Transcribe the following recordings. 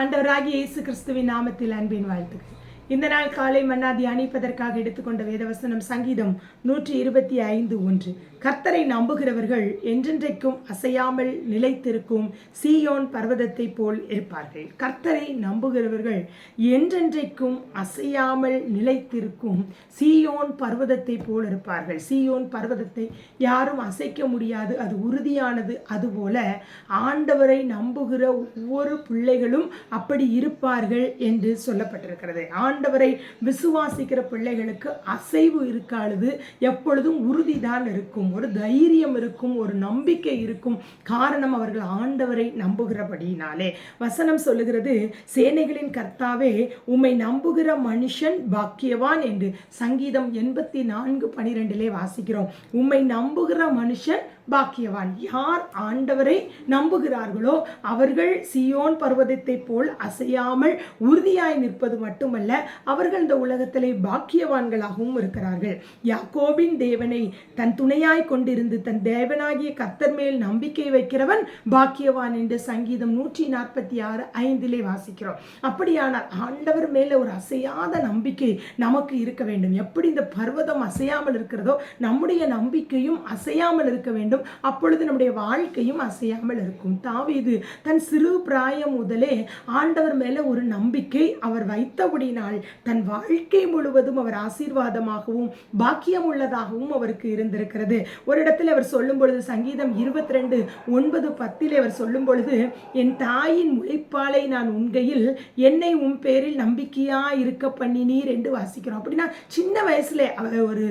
ஆண்டவராகிய இயேசு கிறிஸ்துவின் நாமத்தில் அன்பின் வாழ்த்துக்கள். இந்த நாள் காலை மன்னா தியானிப்பதற்காக எடுத்துக்கொண்ட வேதவசனம் சங்கீதம் நூற்றி இருபத்தி ஐந்து ஒன்று. கர்த்தரை நம்புகிறவர்கள் என்றென்றைக்கும் அசையாமல் நிலைத்திருக்கும் சீயோன் பர்வதத்தை போல் இருப்பார்கள். கர்த்தரை நம்புகிறவர்கள் என்றென்றைக்கும் அசையாமல் நிலைத்திருக்கும் சீயோன் பர்வதத்தை போல் இருப்பார்கள். சீயோன் பர்வதத்தை யாரும் அசைக்க முடியாது. அது உறுதியானது. அதுபோல ஆண்டவரை நம்புகிற ஒவ்வொரு பிள்ளைகளும் அப்படி இருப்பார்கள் என்று சொல்லப்பட்டிருக்கிறது. ஆண்டவரை விசுவாசிக்கிற பிள்ளைகளுக்கு அசைவு இருக்காது எப்பொழுதும் உறுதிதான் இருக்கும். ஒரு தைரியம் இருக்கும் ஒரு நம்பிக்கை இருக்கும் காரணம் அவர்கள் ஆண்டவரை நம்புகிறபடியினாலே. வசனம் சொல்லுகிறது சேனைகளின் கர்த்தாவே உம்மை நம்புகிற மனுஷன் பாக்கியவான் என்று சங்கீதம் எண்பத்தி நான்கு பனிரெண்டிலே வாசிக்கிறோம். உம்மை நம்புகிற மனுஷன் பாக்கியவான். யார் ஆண்டவரை நம்புகிறார்களோ அவர்கள் சியோன் பர்வதத்தை போல் அசையாமல் உறுதியாய் நிற்பது மட்டுமல்ல அவர்கள் இந்த உலகத்திலே பாக்கியவான்களாகவும் இருக்கிறார்கள். யாக்கோபின் தேவனை தன் துணையாய் கொண்டிருந்து தன் தேவனாகிய கத்தர் மேல் நம்பிக்கை வைக்கிறவன் பாக்கியவான் என்று சங்கீதம் நூற்றி நாற்பத்தி ஆறு ஐந்திலே வாசிக்கிறோம். அப்படியானால் ஆண்டவர் மேல ஒரு அசையாத நம்பிக்கை நமக்கு இருக்க வேண்டும். எப்படி இந்த பர்வதம் அசையாமல் இருக்கிறதோ நம்முடைய நம்பிக்கையும் அசையாமல் இருக்க வேண்டும். அப்பொழுது நம்முடைய வாழ்க்கையும் அசையாமல் இருக்கும். தாவீது தன் சிறு பிராயம் முதலே ஆண்டவர் மேல ஒரு நம்பிக்கை அவர் வைத்தபடினால் தன் வாழ்க்கை முழுவதும் அவர் ஆசீர்வாதமாகவும் பாக்கியம் உள்ளதாகவும் அவருக்கு இருந்திருக்கிறது. ஒரு இடத்தில் அவர் சொல்லும் பொழுது சங்கீதம் இருபத்தி ரெண்டு ஒன்பது பத்தில் அவர் சொல்லும் பொழுது என் தாயின் உழைப்பாலை நான் உண்கையில் என்னை உன் பேரில் நம்பிக்கையா இருக்க பண்ணினீர் என்று வாசிக்கிறோம். அப்படின்னா சின்ன வயசுல அவர் ஒரு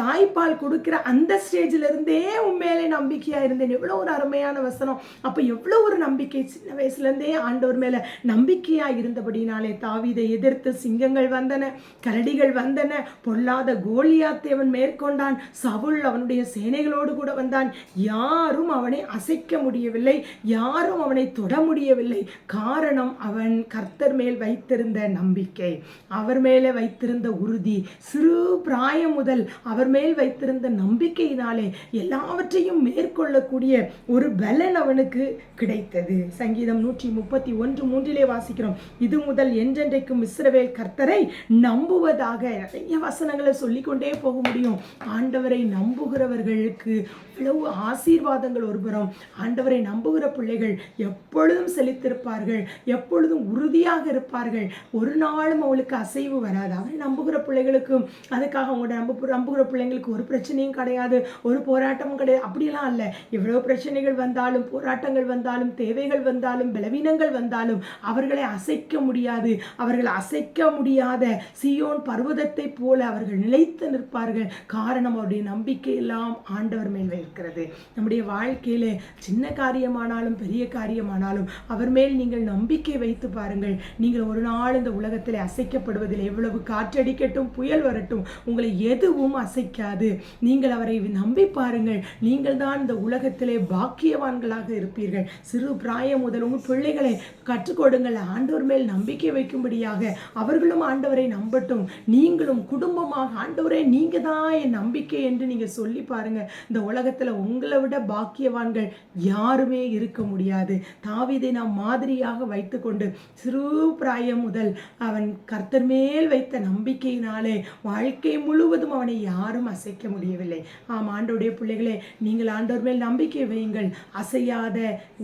தாய்ப்பால் கொடுக்கிற அந்த ஸ்டேஜ்ல இருந்தே உன் மேலே நம்பிக்கையா இருந்தேன். எவ்வளோ ஒரு அருமையான வசனம். அப்ப எவ்வளோ ஒரு நம்பிக்கை. சின்ன வயசுல இருந்தே ஆண்டவர் மேல நம்பிக்கையா இருந்தபடினாலே தாவிதை எதிர்த்து சிங்க சிங்கங்கள் வந்தன கரடிகள் வந்தன. பொல்லாத கோலியாத்தை அவன் மேற்கொண்டான். சவுல் அவனுடைய சேனைகளோடு கூட வந்தான். யாரும் அவனை அசைக்க முடியவில்லை. யாரும் அவனை தொட முடியவில்லை. காரணம் அவன் கர்த்தர் மேல் வைத்திருந்த நம்பிக்கை. அவர் மேலே வைத்திருந்த உறுதி. சிறு பிராயம் முதல் அவர் மேல் வைத்திருந்த நம்பிக்கையினாலே எல்லாவற்றையும் மேற்கொள்ளக்கூடிய ஒரு பலன் அவனுக்கு கிடைத்தது. சங்கீதம் நூற்றி முப்பத்தி ஒன்று மூன்றிலே வாசிக்கிறோம். இது முதல் என்றென்றைக்கும் இஸ்ரவேல் கர்த்தரை நம்புவதாக நிறைய வசனங்களை சொல்லிக்கொண்டே போக முடியும். ஆண்டவரை நம்புகிறவர்களுக்கு இவ்வளவு ஆசீர்வாதங்கள் ஒருபுறம். ஆண்டவரை நம்புகிற பிள்ளைகள் எப்பொழுதும் செழித்திருப்பார்கள் எப்பொழுதும் உறுதியாக இருப்பார்கள். ஒரு நாளும் அவளுக்கு அசைவு வராது. அவரை நம்புகிற பிள்ளைகளுக்கும் அதுக்காக அவங்களோட நம்ப நம்புகிற பிள்ளைங்களுக்கு ஒரு பிரச்சனையும் கிடையாது ஒரு போராட்டமும் கிடையாது. அப்படியெல்லாம் இல்லை எவ்வளோ பிரச்சனைகள் வந்தாலும் போராட்டங்கள் வந்தாலும் தேவைகள் வந்தாலும் பலவீனங்கள் வந்தாலும் அவர்களை அசைக்க முடியாது. அவர்கள் அசைக்க முடியாத சியோன் பர்வதத்தை போல அவர்கள் நிலைத்து நிற்பார்கள். காரணம் அவருடைய நம்பிக்கை எல்லாம் ஆண்டவர் மேல் இருக்கிறது நம்முடைய வாழ்க்கையில சின்ன காரியமானாலும் பெரிய காரியமானாலும் அவர் மேல் நீங்கள் நம்பிக்கை வைத்து பாருங்கள். நீங்கள் ஒரு நாள் இந்த உலகத்தில் அசைக்கப்படுவதில் எவ்வளவு காற்றடிக்கட்டும் புயல் வரட்டும் உங்களை எதுவும் அசைக்காது. நீங்கள் அவரை நம்பி பாருங்கள். நீங்கள் தான் இந்த உலகத்திலே பாக்கியவான்களாக இருப்பீர்கள். சிறு பிராயம் முதல் உங்கள் பிள்ளைகளை கற்றுக்கொடுங்கள் ஆண்டோர் ஆண்டவர் மேல் நம்பிக்கை வைக்கும்படியாக அவர்கள் அவர்களும் ஆண்டவரை நம்பட்டும். நீங்களும் குடும்பமாக ஆண்டவரே நீங்க தான் என் நம்பிக்கை என்று நீங்க சொல்லி பாருங்க. இந்த உலகத்துல உங்களை விட பாக்கியவான்கள் யாருமே இருக்க முடியாது. தாவிதை நாம் மாதிரியாக வைத்துக்கொண்டு சிறு பிராயம் முதல் அவன் கர்த்தர் மேல் வைத்த நம்பிக்கையினாலே வாழ்க்கை முழுவதும் அவனை யாரும் அசைக்க முடியவில்லை. ஆம் ஆண்டவருடைய பிள்ளைகளே நீங்கள் ஆண்டவர் மேல் நம்பிக்கை வையுங்கள். அசையாத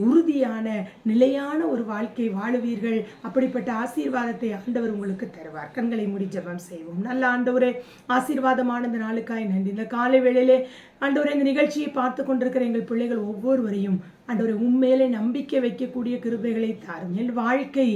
உறுதியான நிலையான ஒரு வாழ்க்கை வாழுவீர்கள். அப்படிப்பட்ட ஆசீர்வாதத்தை ஆண்டவர் உங்களுக்கு தருவார் கண்களை முடி ஜபம் செய்வோம். நல்ல ஆண்டவரே ஆசீர்வாதமான இந்த நாளுக்காய் நன்றி. இந்த காலை வேளையிலே ஆண்டவரே இந்த நிகழ்ச்சியை பார்த்து கொண்டிருக்கிற எங்கள் பிள்ளைகள் ஒவ்வொருவரையும் ஆண்டவரை உண்மையிலே நம்பிக்கை வைக்கக்கூடிய கிருபைகளை தாரும். என் வாழ்க்கை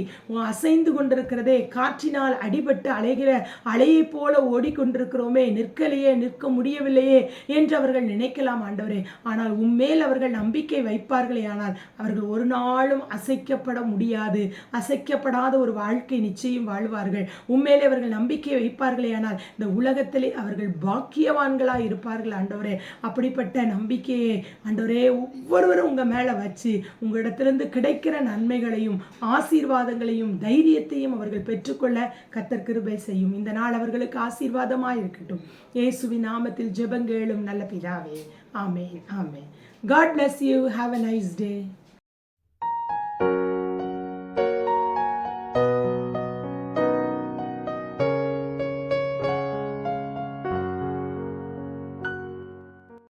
அசைந்து கொண்டிருக்கிறதே காற்றினால் அடிபட்டு அலைகிற அலையை போல ஓடிக்கொண்டிருக்கிறோமே நிற்கலையே நிற்க முடியவில்லையே என்று அவர்கள் நினைக்கலாம் ஆண்டவரே. ஆனால் உண்மையில் அவர்கள் நம்பிக்கை வைப்பார்களே ஆனால் அவர்கள் ஒரு நாளும் அசைக்கப்பட முடியாது. அசைக்கப்படாத ஒரு வாழ்க்கை நிச்சயம் வாழ்வார்கள். உண்மையிலே அவர்கள் நம்பிக்கை வைப்பார்களே ஆனால் இந்த உலகத்திலே அவர்கள் பாக்கியவான்களாக இருப்பார்கள் ஆண்டவரே. அப்படிப்பட்ட நம்பிக்கையை ஆண்டவரே ஒவ்வொருவரும் உங்க மேல வச்சு உங்களிடத்திலிருந்து கிடைக்கிற நன்மைகளையும் ஆசீர்வாதங்களையும் தைரியத்தையும் அவர்கள் பெற்றுக்கொள்ள கத்தர் கிருபை செய்யும். இந்த நாள் அவர்களுக்கு ஆசீர்வாதமாக இருக்கட்டும். இயேசுவின் நாமத்தில் ஜெபங்கேளும் நல்ல பிதாவே. ஆமே ஆமே God bless you have a nice day